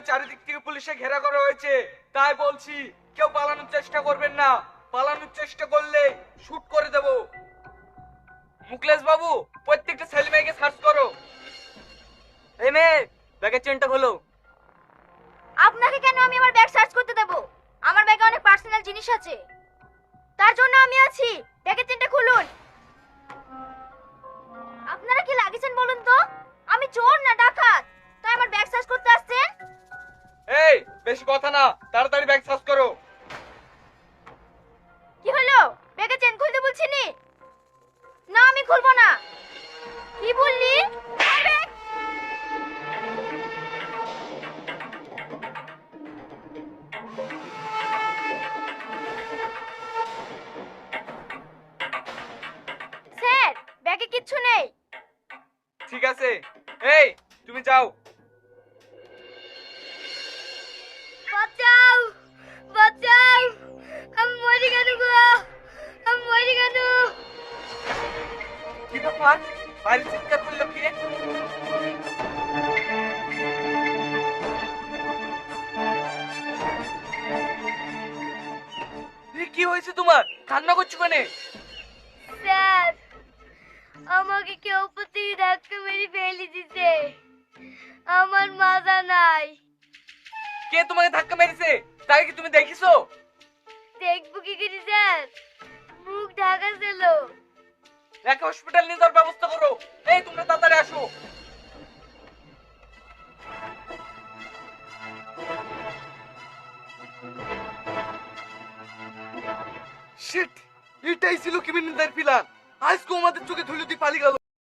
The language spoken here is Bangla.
হোটেলের চারিদিক থেকে পুলিশে ঘেরা করা হয়েছে। তাই বলছি, কেউ পালানোর চেষ্টা করবেন না। পালানোর চেষ্টা করলে শুট করে দেব। মুকলেশ বাবু প্রত্যেকটা ছেলে মেয়েকে সার্চ করো। এই মেয়ে ব্যাগের চেনটা খোলো। আপনাকে কেন আমি আমার ব্যাগ সার্চ করতে দেব? আমার ব্যাগে অনেক পার্সোনাল জিনিস আছে। তার জন্য আমি আছি। ব্যাগের চেনটা খুলুন। এই বেশি কথা না তাড়াতাড়ি ব্যাগ সার্চ করো। কি হলো? ব্যাগের চেন খুলতে বলছি নি না আমি খুলবো না। কি বললি? ব্যাগ স্যার ব্যাগে কিচ্ছু নেই। ঠিক আছে। এই তুমি যাও। কি ব্যাপার? বাইরে চিৎকার করল কে? কি হয়েছে তোমার? কান্না করছ কেন? স্যার আমাকে কেউ প্রতি ধাক্কা মেরে ফেলে দিতে আমার মাজা নাই। কে তোমাকে ধাক্কা মেরেছে? তাই কি তুমি দেখিছো? দেখব কি করি স্যার? একে হসপিটাল নিয়ে যাওয়ার ব্যবস্থা করো। এই, তোমরা তাড়াতাড়ি আসো। শিট এটাই ছিল ক্রিমিনালদের প্ল্যান আজকে আমাদের চোখে ধুলো দিয়ে পালিয়ে গেল।